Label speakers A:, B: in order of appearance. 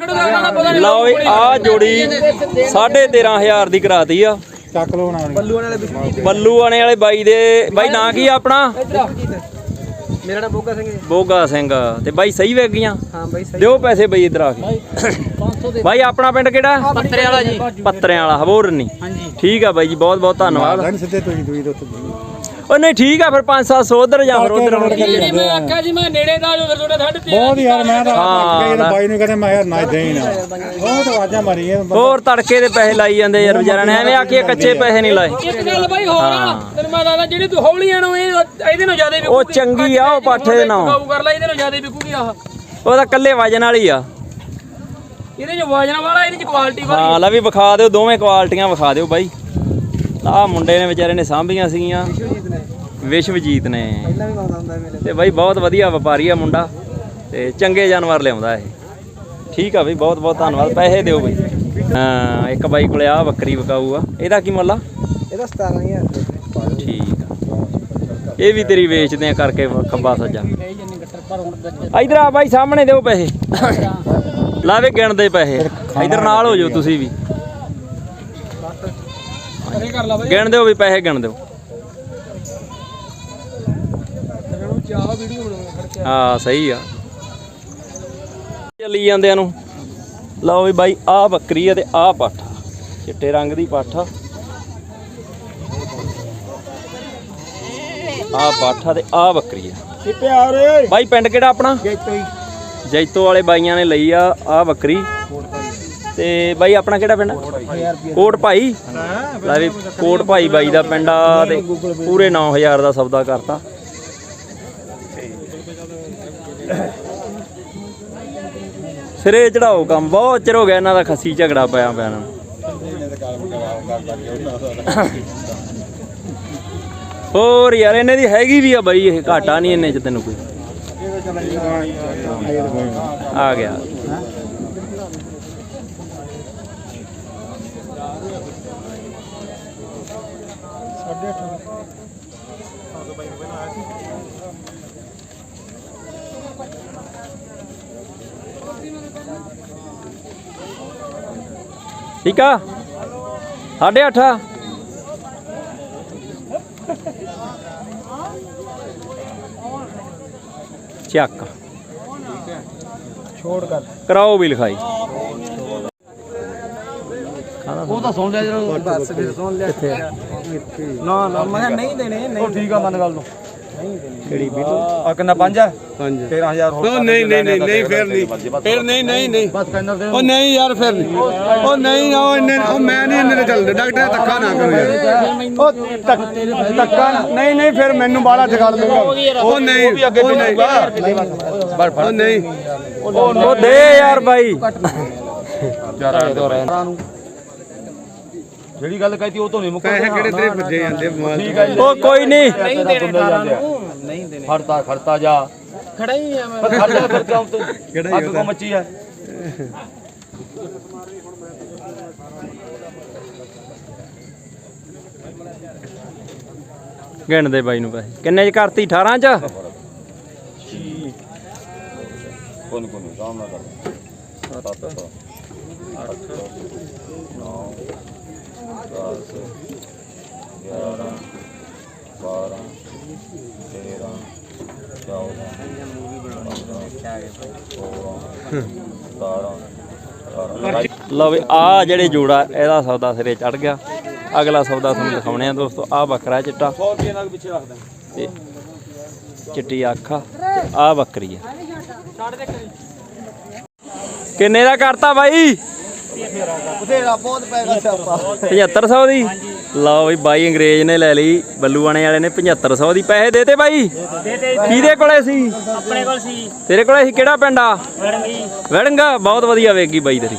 A: ਲਓ ਵੀ ਆ ਜੋੜੀ 13500 ਦੀ ਕਰਾਤੀ ਆ।
B: ਚੱਕ ਲੋ ਨਾ।
A: ਬੱਲੂ ਆਣੇ ਵਾਲੇ ਬਾਈ ਦੇ ਬਾਈ ਨਾਂ ਕੀ ਆ ਆਪਣਾ?
C: ਮੇਰਾ ਨਾਮ ਬੋਗਾ ਸਿੰਘ ਹੈ।
A: ਬੋਗਾ ਸਿੰਘ ਤੇ ਬਾਈ ਸਹੀ ਵੇਚ ਗਈਆਂ?
C: ਹਾਂ ਬਾਈ ਸਹੀ।
A: ਦਿਓ ਪੈਸੇ ਬਈ ਇਧਰ ਆ ਕੇ। ਬਾਈ ਆਪਣਾ ਪਿੰਡ ਕਿਹੜਾ?
C: ਪੱਤਰੇ ਵਾਲਾ ਜੀ।
A: ਪੱਤਰਿਆਂ ਵਾਲਾ ਹਬੋਰ ਨਹੀਂ।
C: ਹਾਂਜੀ।
A: ਠੀਕ ਆ ਬਾਈ ਜੀ ਬਹੁਤ ਬਹੁਤ ਧੰਨਵਾਦ
B: ਦੂਈ
A: ਉਹ ਨਹੀਂ ਠੀਕ ਆ ਫਿਰ 5-700 ਉਧਰ ਜਾਂ ਫਿਰ ਉਧਰ
D: ਮੈਂ ਆਖਿਆ ਜੀ ਮੈਂ ਨੇੜੇ ਦਾ ਜੋ ਫਿਰ ਤੁਹਾਡੇ ਤੇਰਾਂ
B: ਬਹੁਤ ਯਾਰ ਮੈਂ ਤਾਂ
A: ਹਾਂ,
B: ਬਾਈ ਨੂੰ ਕਹਿੰਦਾ ਮੈਂ ਯਾਰ ਨਾ ਦੇ ਹੀ ਨਾ। ਬਹੁਤ ਆਵਾਜ਼ਾਂ ਮਾਰੀਆਂ।
A: ਹੋਰ ਤੜਕੇ ਦੇ ਪੈਸੇ ਲਾਈ ਜਾਂਦੇ ਯਾਰ ਵਿਚਾਰਿਆਂ ਨੇ ਐਵੇਂ ਆਖੀਏ ਕੱਚੇ ਪੈਸੇ ਨਹੀਂ ਲਾਏ।
D: ਇੱਕ ਗੱਲ ਬਾਈ ਹੋਰ ਆ ਤੈਨੂੰ ਮੈਂ ਦੱਸਦਾ ਜਿਹੜੀ ਤੂੰ ਹੌਲੀਆਂ ਨੂੰ ਇਹ ਇਹਦੇ ਨੂੰ ਜ਼ਿਆਦਾ
A: ਉਹ ਚੰਗੀ ਆ ਉਹ ਪਾਠੇ ਦੇ ਨਾਲ।
D: ਕਾਊ ਕਰ ਲੈ ਇਹਦੇ ਨੂੰ ਜ਼ਿਆਦਾ ਵਿਕੂਗੀ ਆਹ।
A: ਉਹ ਤਾਂ ਕੱਲੇ ਵਜਨ ਵਾਲੀ ਆ।
D: ਇਹਦੇ ਚ ਵਜਨ ਵਾਲਾ ਇਹਦੇ ਚ ਕੁਆਲਿਟੀ ਵਾਲੀ
A: ਹਾਂ ਲੈ ਵੀ ਵਿਖਾ ਦਿਓ ਦੋਵੇਂ ਕੁਆਲਟੀਆਂ ਵਿਖਾ ਦਿਓ ਬਾਈ। ਆਹ ਮੁੰਡੇ ਨੇ ਵਿਚਾਰੇ ਨੇ ਸਾਂਭੀਆਂ ਸੀਗੀਆਂ। ਵਿਸ਼ਵਜੀਤ ਨੇ।
C: ਪਹਿਲਾਂ ਵੀ ਆਉਂਦਾ ਹੁੰਦਾ ਮੇਰੇ
A: ਤੇ ਬਾਈ ਬਹੁਤ ਵਧੀਆ ਵਪਾਰੀ ਆ ਮੁੰਡਾ। ਤੇ ਚੰਗੇ ਜਾਨਵਰ ਲਿਆਉਂਦਾ ਇਹ। ਠੀਕ ਆ ਬਈ ਬਹੁਤ ਬਹੁਤ ਧੰਨਵਾਦ। ਪੈਸੇ ਦਿਓ ਬਈ। ਹਾਂ ਇੱਕ ਬਾਈ ਕੋਲੇ ਆ ਬੱਕਰੀ ਵਿਕਾਊ ਆ ਇਹਦਾ ਕੀ ਮੁੱਲ ਆ?
C: ਇਹਦਾ 17000
A: ਠੀਕ ਆ। ਇਹ ਵੀ ਤੇਰੀ ਵੇਚਦੇ ਆ ਕਰਕੇ ਖੱਬਾ ਸੱਜਾ। ਇਧਰ ਆ ਬਾਈ ਸਾਹਮਣੇ ਦਿਓ ਪੈਸੇ। ਲਾਵੇ ਗਿਣਦੇ ਪੈਸੇ। ਇਧਰ ਨਾਲ ਹੋ ਜਾਓ ਤੁਸੀਂ ਵੀ।
D: ਕਰ ਲਾ ਬਾਈ।
A: ਗਿਣ ਦਿਓ ਵੀ ਪੈਸੇ ਗਿਣ ਦਿਓ।
D: ਇਹਨੂੰ ਚਾਹ ਵੀਡੀਓ ਬਣਾਉਣਾ ਖੜ
A: ਹਾਂ ਸਹੀ ਆ। ਚੱਲੀ ਜਾਂਦਿਆਂ ਨੂੰ। ਲਓ ਵੀ ਬਾਈ ਆ ਬੱਕਰੀ ਆ ਤੇ ਆ ਪਾਠਾ ਚਿੱਟੇ ਰੰਗ ਦੀ ਪਾਠਾ ਆ। ਪਾਠਾ ਤੇ ਆ ਬੱਕਰੀ ਆ।
B: ਸਿੱਪਿਆ ਓਰੇ
A: ਬਾਈ ਪਿੰਡ ਕਿਹੜਾ ਆਪਣਾ?
C: ਜੈਤੋ ਹੀ।
A: ਜੈਤੋ ਵਾਲੇ ਬਾਈਆਂ ਨੇ ਲਈ ਆ ਆ ਬੱਕਰੀ। ਤੇ ਬਾਈ, ਆਪਣਾ ਕਿਹੜਾ ਪਿੰਡ? ਕੋਟ ਭਾਈ। ਲੈ ਵੀ, ਕੋਟ ਭਾਈ ਬਾਈ ਦਾ ਪਿੰਡ ਆ ਤੇ ਪੂਰੇ 9000 ਦਾ ਸੌਦਾ ਕਰਤਾ। ਸਿਰੇ ਚੜਾਓ ਕੰਮ, ਬਹੁਤ ਚਿਰ ਹੋ ਗਿਆ ਇਹਨਾਂ ਦਾ ਖੱਸੀ ਝਗੜਾ ਪਿਆ ਪਿਆ ਇਹਨਾਂ ਹੋਰ ਯਾਰ, ਇਹਨੇ ਦੀ ਹੈਗੀ ਵੀ ਆ ਬਾਈ, ਇਹ ਘਾਟਾ ਨਹੀਂ ਇਹਨੇ ਚ ਤੈਨੂੰ ਕੋਈ। ਆ ਗਿਆ। ਠੀਕ ਆ? ਸਾਢੇ ਅੱਠ ਆ। ਚੱਕ।
C: ਛੋੜ ਕਰ।
A: ਕਰਾਓ ਵੀ ਲਿਖਾਈ।
C: ਉਹ ਤਾਂ ਸੁਣ ਲਿਆ ਜਦੋਂ ਬਸ ਫਿਰ ਸੁਣ ਲਿਆ। ਨਾ ਨਾ ਮੈਂ ਨਹੀਂ ਦੇਣੇ ਨਹੀਂ ਠੀਕ ਆ ਮਨ ਗੱਲ ਨੂੰ।
A: ਕਿਹੜੀ ਵੀ
C: ਆ ਕਿੰਨਾ 5 ਹੈ 13000 ਹੋਰ
E: ਨਹੀਂ ਨਹੀਂ ਨਹੀਂ ਨਹੀਂ ਫਿਰ ਨਹੀਂ। ਫਿਰ ਨਹੀਂ ਨਹੀਂ ਨਹੀਂ।
C: ਬਸ ਕਹਿੰਦਾ ਦੇ
E: ਉਹ ਨਹੀਂ ਯਾਰ ਫਿਰ ਨਹੀਂ। ਉਹ ਨਹੀਂ ਉਹ ਇੰਨੇ ਉਹ ਮੈਂ ਨਹੀਂ ਇੰਨੇ ਤੇ ਚੱਲਦੇ। ਡਾਕਟਰ ਧੱਕਾ ਨਾ ਕਰੋ ਯਾਰ। ਉਹ ਧੱਕ- ਧੱਕਾ ਨਾ- ਨਹੀਂ ਨਹੀਂ ਫਿਰ ਮੈਨੂੰ ਬਾਲਾ ਜਗਾੜ ਦੂੰਗਾ ਉਹ ਨਹੀਂ ਉਹ ਨਹੀਂ। ਉਹ ਨਹੀਂ।
A: ਉਹ ਦੇ ਯਾਰ ਬਾਈ।
C: ਜਿਹੜੀ ਗੱਲ ਕਹਤੀ ਉਹ ਤੋਂ ਨਹੀਂ ਮੁੱਕਰ
E: ਪੈਸੇ ਕਿਹੜੇ ਤੇਰੇ ਭੱਜੇ ਜਾਂਦੇ ਮਾਲ
A: ਉਹ ਕੋਈ ਨਹੀਂ।
C: ਨਹੀਂ ਦੇਣੇ ਨਹੀਂ ਦੇਣੇ। ਖੜਤਾ ਖੜਤਾ ਜਾ।
D: ਖੜਾ ਹੀ ਆ ਮੈਂ।
C: ਖੜ ਜਾ ਫਿਰ ਕਿਉਂ ਤੂੰ। ਅੱਗ ਕੋ ਮੱਚੀ ਹੈ
A: ਗਿਣ ਦੇ ਬਾਈ ਨੂੰ ਪੈਸੇ। ਕਿੰਨੇ ਚ ਕਰਤੀ? 18 ਚ?
C: ਕੋਨ ਕੋਨ ਆਰਾਮ ਨਾਲ ਕਰ। 7 8 9 10
A: ਲਓ ਵੀ ਆ ਜਿਹੜੇ ਜੋੜਾ ਇਹਦਾ ਸੌਦਾ ਸਿਰੇ ਚੜ ਗਿਆ। ਅਗਲਾ ਸੌਦਾ ਤੁਹਾਨੂੰ ਦਿਖਾਉਣੇ ਆ ਦੋਸਤੋ ਆ ਬੱਕਰਾ ਚਿੱਟਾ।
C: 100 ਰੁਪਏ ਨਾਲ ਪਿੱਛੇ ਰੱਖ ਦੇ
A: ਤੇ ਚਿੱਟੀ ਅੱਖ ਆ ਆ ਬੱਕਰੀ ਆ। ਕਿੰਨੇ ਦਾ ਕਰਤਾ ਬਾਈ?
C: ਬਥੇਰਾ ਬਹੁਤ ਪੈਗਾ ਸਿਆਪਾ
A: 7500 ਦੀ? ਲਓ ਵੀ ਬਾਈ ਅੰਗਰੇਜ਼ ਨੇ ਲੈ ਲਈ ਬੱਲੂਆਣੇ ਵਾਲੇ ਨੇ 7500 ਦੀ ਪੈਸੇ ਦੇਤੇ ਬਾਈ। ਕਿਹਦੇ ਕੋਲੇ ਸੀ?
D: ਆਪਣੇ ਕੋਲ ਸੀ।
A: ਤੇਰੇ ਕੋਲੇ ਸੀ ਕਿਹੜਾ ਪਿੰਡ ਆ?
D: ਜੀ
A: ਵੜੰਗਾ ਬਹੁਤ ਵਧੀਆ ਵੇਗੀ ਬਾਈ ਤੇਰੀ।